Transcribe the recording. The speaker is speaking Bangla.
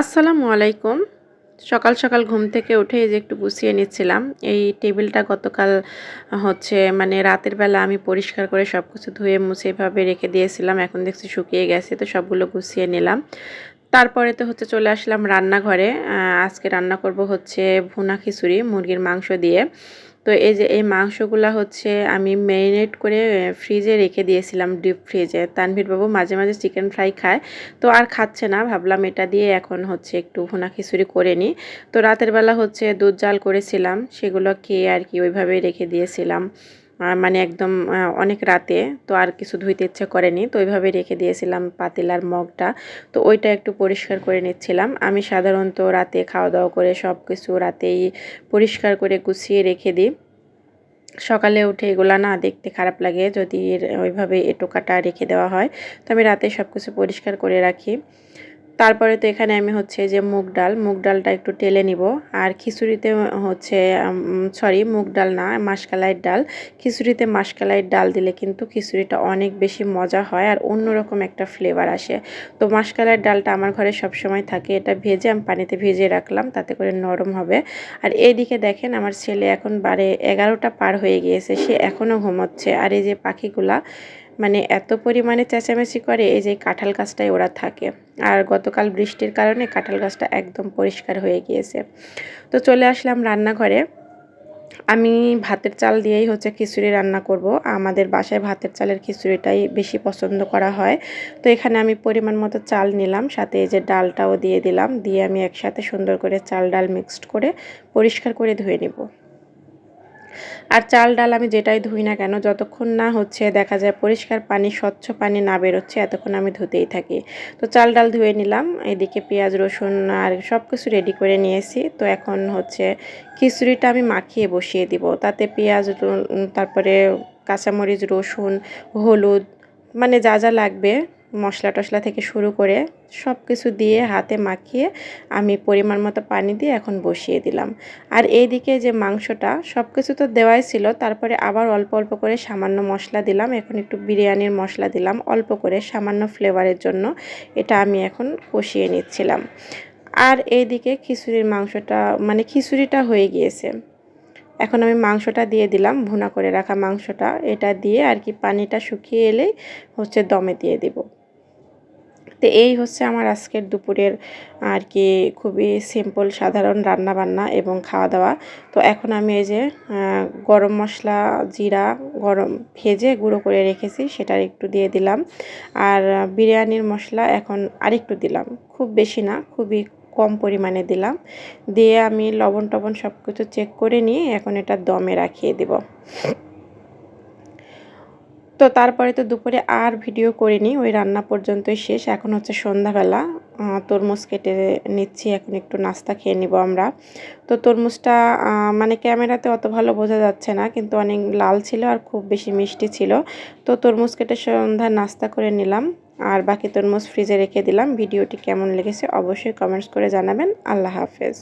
আসসালামু আলাইকুম। সকাল সকাল ঘুম থেকে উঠে যে একটু গুছিয়ে নিচ্ছিলাম। এই টেবিলটা গতকাল হচ্ছে মানে রাতের বেলা আমি পরিষ্কার করে সব কিছু ধুয়ে মুছে এভাবে রেখে দিয়েছিলাম। এখন দেখছি শুকিয়ে গেছে, তো সবগুলো গুছিয়ে নিলাম। তারপরে তো হচ্ছে চলে আসলাম রান্নাঘরে। আজকে রান্না করব হচ্ছে ভুনা খিচুড়ি মুরগির মাংস দিয়ে। তো এই যে এই মাংসগুলো হচ্ছে আমি ম্যারিনেট করে ফ্রিজে রেখে দিয়েছিলাম ডিপ ফ্রিজে তানভীরবাবু মাঝে মাঝে চিকেন ফ্রাই খায়, তো আর খাচ্ছে না। ভাবলাম এটা দিয়ে এখন হচ্ছে একটু ভুনা খিচুড়ি করে নিই। তো রাতের বেলা হচ্ছে দুধ জাল করেছিলাম, সেগুলো খেয়ে আর কি ওইভাবে রেখে দিয়েছিলাম। মানে একদম অনেক রাতে তো আর কিছু ধুইতে ইচ্ছে করেনি। তো ওইভাবে রেখে দিয়েছিলাম পাতিলার মগটা। তো ওইটা একটু পরিষ্কার করে নিচ্ছিলাম। আমি সাধারণত রাতে খাওয়া দাওয়া করে সব কিছু রাতেই পরিষ্কার করে গুছিয়ে রেখে দিই। সকালে উঠে এগুলো না দেখতে খারাপ লাগে যদি ওইভাবে এটো কাটা রেখে দেওয়া হয়। তো আমি রাতে সব কিছু পরিষ্কার করে রাখি। তারপরে তো এখানে আমি হচ্ছে যে মুগ ডাল, মুগ ডালটা একটু টেলে নিব। আর খিচুড়িতে হচ্ছে সরি মুগ ডাল না, মাসকালাইয়ের ডাল। খিচুড়িতে মাসকালাইয়ের ডাল দিলে কিন্তু খিচুড়িটা অনেক বেশি মজা হয় আর অন্যরকম একটা ফ্লেভার আসে। তো মাসকালাইয়ের ডালটা আমার ঘরে সব সময় থাকে। এটা ভেজে আমি পানিতে ভেজে রাখলাম, তাতে করে নরম হবে। আর এইদিকে দেখেন আমার ছেলে এখন বারে এগারোটা পার হয়ে গিয়েছে, সে এখনও ঘুমোচ্ছে। আর এই যে পাখিগুলা মানে এত পরিমাণে চেঁচামেচি করে এই যে কাঁঠাল গাছটায় ওরা থাকে। আর গতকাল বৃষ্টির কারণে কাঁঠাল গাছটা একদম পরিষ্কার হয়ে গিয়েছে। তো চলে আসলাম রান্নাঘরে। আমি ভাতের চাল দিয়েই হচ্ছে খিচুড়ি রান্না করব। আমাদের বাসায় ভাতের চালের খিচুড়িটাই বেশি পছন্দ করা হয়। তো এখানে আমি পরিমাণ মতো চাল নিলাম, সাথে এই যে ডালটাও দিয়ে দিলাম। দিয়ে আমি একসাথে সুন্দর করে চাল ডাল মিক্সড করে পরিষ্কার করে ধুয়ে নেব। আর চাল ডাল আমি যেটাই ধুই না কেন, যতক্ষণ না হচ্ছে দেখা যায় পরিষ্কার পানি, স্বচ্ছ পানি না বেরোচ্ছে, এতক্ষণ আমি ধুতেই থাকি। তো চাল ডাল ধুয়ে নিলাম, এদিকে পেঁয়াজ, রসুন আর সব কিছু রেডি করে নিয়েছি। তো এখন হচ্ছে খিচুড়িটা আমি মাখিয়ে বসিয়ে দিব। তাতে পেঁয়াজ তারপরে কাঁচামরিচ, রসুন, হলুদ মানে যা যা লাগবে মশলা টশলা থেকে শুরু করে সব কিছু দিয়ে হাতে মাখিয়ে আমি পরিমাণ মতো পানি দিয়ে এখন বসিয়ে দিলাম। আর এইদিকে যে মাংসটা সব কিছু তো দেওয়াই ছিল, তারপরে আবার অল্প অল্প করে সামান্য মশলা দিলাম। এখন একটু বিরিয়ানির মশলা দিলাম, অল্প করে সামান্য ফ্লেভারের জন্য। এটা আমি এখন কষিয়ে নিচ্ছিলাম। আর এইদিকে খিচুড়ির মাংসটা মানে খিচুড়িটা হয়ে গিয়েছে। এখন আমি মাংসটা দিয়ে দিলাম, ভুনা করে রাখা মাংসটা। এটা দিয়ে আর কি পানিটা শুকিয়ে এলেই হচ্ছে দমে দিয়ে দিব। তো এই হচ্ছে আমার আজকের দুপুরের আর কি খুবই সিম্পল সাধারণ রান্না বান্না এবং খাওয়া দাওয়া তো এখন আমি এই যে গরম মশলা, জিরা, গরম ভেজে গুঁড়ো করে রেখেছি সেটা একটু দিয়ে দিলাম। আর বিরিয়ানির মশলা এখন আরেকটু দিলাম। খুব বেশি না, খুবই কম পরিমাণে দিলাম। দিয়ে আমি লবণ টবণ সব কিছু চেক করে নিয়ে এখন এটা দমে রাখিয়ে দেব। তো তারপরে তো দুপুরে আর ভিডিও করিনি, ওই রান্না পর্যন্তই শেষ। এখন হচ্ছে সন্ধ্যাবেলা। তরমুজ কেটে নিচ্ছি, এখন একটু নাস্তা খেয়ে নিব আমরা। তো তরমুজটা মানে ক্যামেরাতে অত ভালো বোঝা যাচ্ছে না, কিন্তু অনেক লাল ছিল আর খুব বেশি মিষ্টি ছিল। তো তরমুজ কেটে সন্ধ্যা নাস্তা করে নিলাম। আর বাকি তরমুজ ফ্রিজে রেখে দিলাম। ভিডিওটি কেমন লেগেছে অবশ্যই কমেন্টস করে জানাবেন। আল্লাহ হাফেজ।